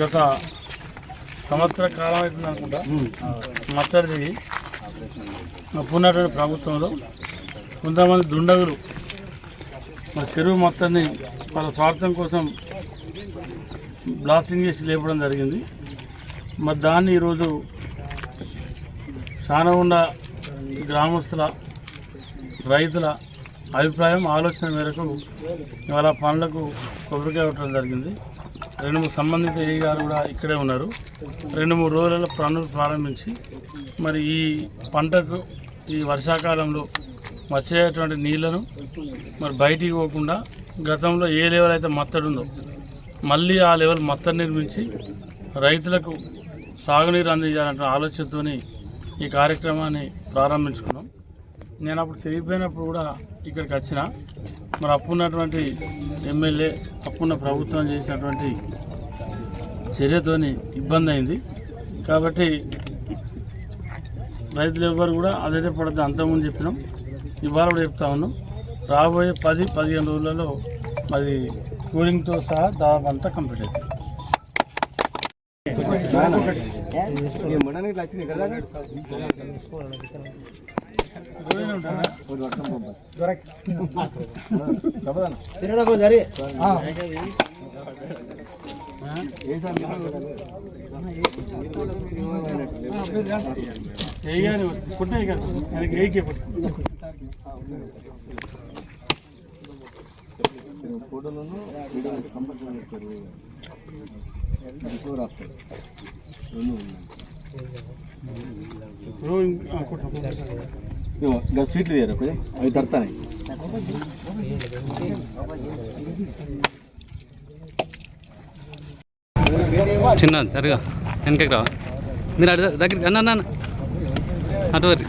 గత సంవత్సర కాలం అవుతుంది అనుకుంటా. మత్తడిది అప్పుడున్నటువంటి ప్రభుత్వంలో కొంతమంది దుండగులు మా చెరువు మొత్తాన్ని వాళ్ళ స్వార్థం కోసం బ్లాస్టింగ్ చేసి లేపడం జరిగింది. మరి దాన్ని ఈరోజు శానగుండ గ్రామస్తుల రైతుల అభిప్రాయం ఆలోచన మేరకు ఇవాళ పనులకు కొబ్బరికాయ కొట్టడం జరిగింది. రెండు మూడు సంబంధిత ఏ గారు కూడా ఇక్కడే ఉన్నారు. రెండు మూడు రోజులలో పనులు ప్రారంభించి మరి ఈ పంటకు ఈ వర్షాకాలంలో వచ్చేటువంటి నీళ్ళను మరి బయటికి పోకుండా గతంలో ఏ లెవెల్ అయితే మత్తడుందో మళ్ళీ ఆ లెవెల్ మత్తడి నిర్మించి రైతులకు సాగునీరు అందించాలంటే ఆలోచనతో ఈ కార్యక్రమాన్ని ప్రారంభించుకున్నాం. నేను అప్పుడు తిరిగిపోయినప్పుడు కూడా ఇక్కడికి వచ్చిన. మరి అప్పున్నటువంటి ఎమ్మెల్యే అప్పున్న ప్రభుత్వం చేసినటువంటి చర్యతోని ఇబ్బంది అయింది కాబట్టి రైతులు ఎవ్వరు కూడా అదైతే పడద్దు అంతకుముందు చెప్పినాం ఇవాళ కూడా చెప్తా ఉన్నాం రాబోయే పది పదిహేను రోజులలో మరి కూలింగ్తో సహా దాదాపు అంతా కంప్లీట్ అవుతుంది రోజునే కదా వేయాలి పుట్టే కదా ఆయనకి వేయకే పుట్టు ఇప్పుడు ఇంకా కుట్టు. ఇంకా స్వీట్లు తీయరా కొంచెం అవి తడతాయి చిన్న జరగా వెనకకి రావా? మీరు అటు దగ్గరికి అన్న అన్న అన్న. అటు వరి.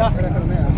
కోపం మొదలు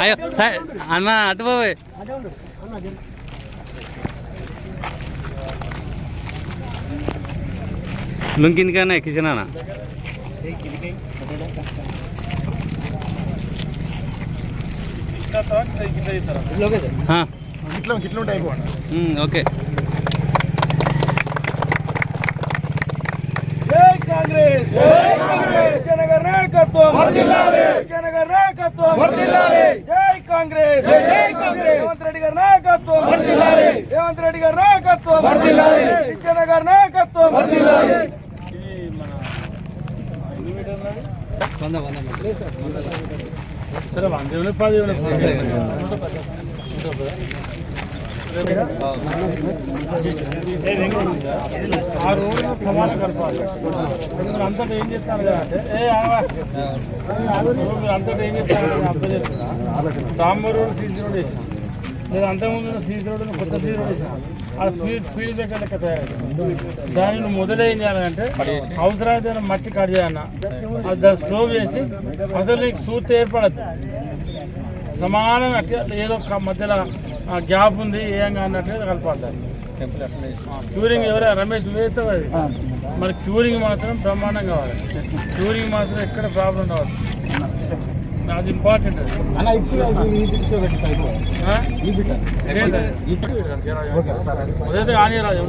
అయ్యో సై- అన్న అటు బాబాయ్ లుంకిందికన్నా కిచెన్ అన్న ఓకే. కాంగ్రెస్ జనగర్ నాయకత్వం జనగర్ జై కాంగ్రెస్. జై కాంగ్రెస్. రేవంత్ రెడ్డి గారి నాయకత్వం. రేవంత్ రెడ్డి గారి నాయకత్వం. వర్ధిల్లాలి. జనగర్ నాయకత్వం? సరే వంద పది ఆ రోజున సమానం కలపాలి అంతటా ఏం చెప్తారు కదా అంటే ఏ అంతటా ఏం చెప్తారు కదా అర్థం చెప్తున్నా డాంబర్ రోడ్ సీసీ రోడ్ వేసిన నేను అంతకుముందు సీసీ రోడ్ కొత్త సీసీ రోడ్ వేసిన ఆ స్పీడ్ స్పీడ్ దగ్గర లెక్క తయారు దాన్ని మొదలేం చేయాలంటే అవసరమైతే మట్టి కట్ చేయాలన్న అది దాన్ని స్లో చేసి అసలు నీకు సూర్తి ఏర్పడద్దు సమానంగా ఏదో మధ్యలో గ్యాప్ ఉంది ఏం అన్నట్టు కలపాలి. క్యూరింగ్ ఎవరైనా రమేష్ వేస్తే మరి క్యూరింగ్ మాత్రం బ్రహ్మాండం కావాలి. క్యూరింగ్ మాత్రం ఎక్కడ ప్రాబ్లం రావద్దు అది ఇంపార్టెంట్ అది. ఆ? ఉదయం కానీ రాదు